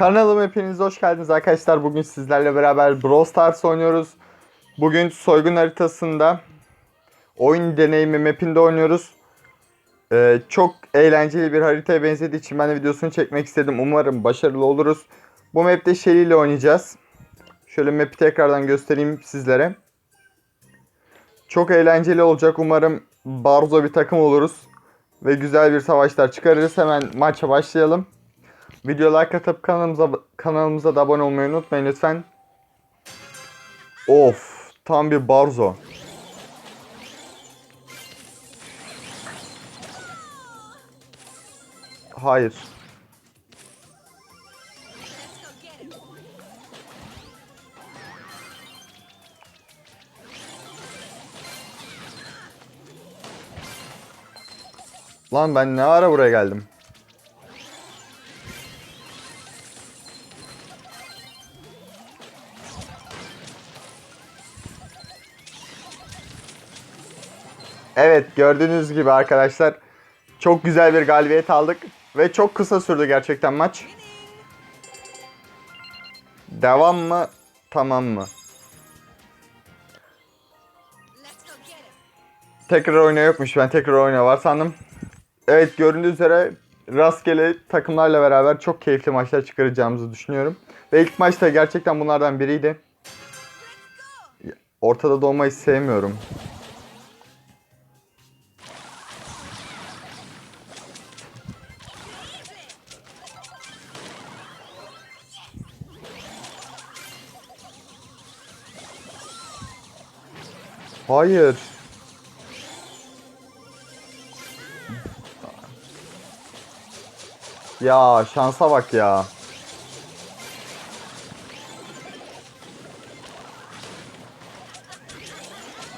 Kanalıma hepiniz hoş geldiniz arkadaşlar. Bugün sizlerle beraber Brawl Stars oynuyoruz. Bugün soygun haritasında oyun deneyimi mapinde oynuyoruz. Ee, çok eğlenceli bir haritaya benzediği için ben de videosunu çekmek istedim. Umarım başarılı oluruz. Bu mapte Shelly ile oynayacağız. Şöyle map'i tekrardan göstereyim sizlere. Çok eğlenceli olacak. Umarım barzo bir takım oluruz. Ve güzel bir savaşlar çıkarırız. Hemen maça başlayalım. Video like atıp kanalımıza kanalımıza da abone olmayı unutmayın lütfen. Of, tam bir barzo. Hayır. Lan ben ne ara buraya geldim? Evet gördüğünüz gibi arkadaşlar çok güzel bir galibiyet aldık ve çok kısa sürdü gerçekten maç. Devam mı? Tamam mı? Tekrar oyna yokmuş. Ben tekrar oyna var sandım. Evet göründüğü üzere rastgele takımlarla beraber çok keyifli maçlar çıkaracağımızı düşünüyorum. Ve ilk maçta gerçekten bunlardan biriydi. Ortada dolmayı sevmiyorum. Hayır. Ya şansa bak ya.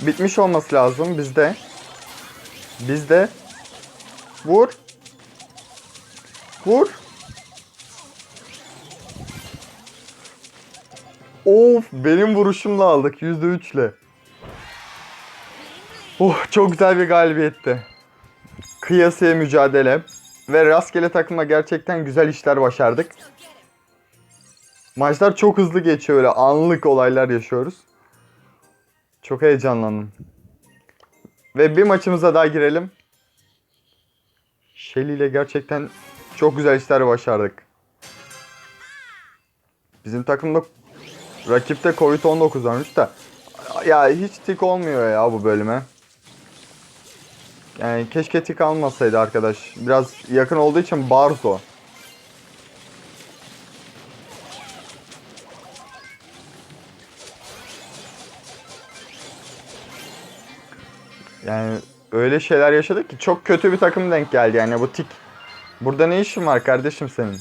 Bitmiş olması lazım bizde. Bizde. Vur. Vur. Of benim vuruşumla aldık %3 ile. Oh çok güzel bir galibiyetti. Kıyasıya mücadele ve rastgele takıma gerçekten güzel işler başardık. Maçlar çok hızlı geçiyor öyle anlık olaylar yaşıyoruz. Çok heyecanlandım. Ve bir maçımıza daha girelim. Shelly ile gerçekten çok güzel işler başardık. Bizim takımda rakipte Covid-19 varmış da ya hiç tik olmuyor ya bu bölüme. Yani keşke tik almasaydı arkadaş. Biraz yakın olduğu için Barzo. Yani öyle şeyler yaşadık ki çok kötü bir takım denk geldi yani bu tik. Burada ne işin var kardeşim senin?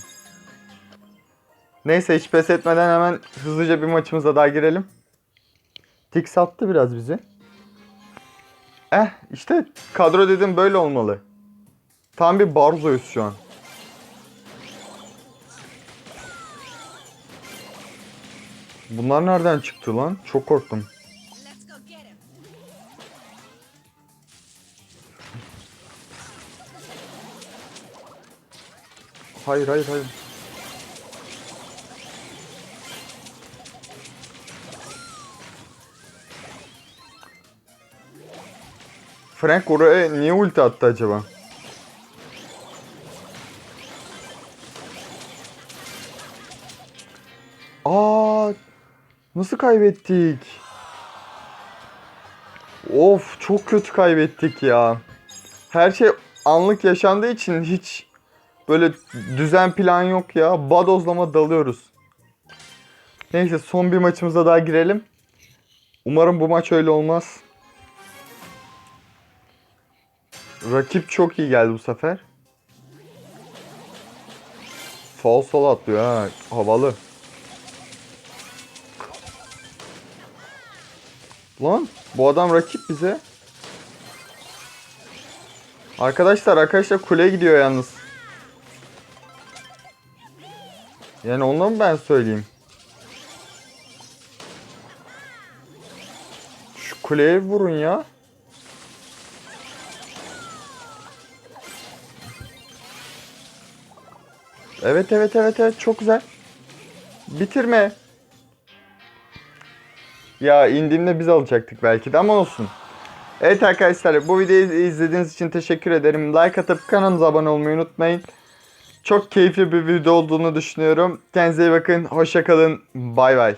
Neyse hiç pes etmeden hemen hızlıca bir maçımıza daha girelim. Tik sattı biraz bizi. Eh işte kadro dedim böyle olmalı. Tam bir barzoyuz şu an. Bunlar nereden çıktı lan? Çok korktum. Hayır hayır hayır. Frank oraya niye ulti attı acaba? Aa, nasıl kaybettik? Of çok kötü kaybettik ya. Her şey anlık yaşandığı için hiç böyle düzen plan yok ya. Badozlama dalıyoruz. Neyse son bir maçımıza daha girelim. Umarım bu maç öyle olmaz. Rakip çok iyi geldi bu sefer. Sol sol atlıyor ha. Havalı. Lan bu adam rakip bize. Arkadaşlar arkadaşlar kule gidiyor yalnız. Yani onu mu ben söyleyeyim? Şu kuleye vurun ya. Evet evet evet evet çok güzel. Bitirme. Ya indiğimde biz alacaktık belki de ama olsun. Evet arkadaşlar bu videoyu izlediğiniz için teşekkür ederim. Like atıp kanalımıza abone olmayı unutmayın. Çok keyifli bir video olduğunu düşünüyorum. Kendinize iyi bakın. Hoşça kalın. Bay bay.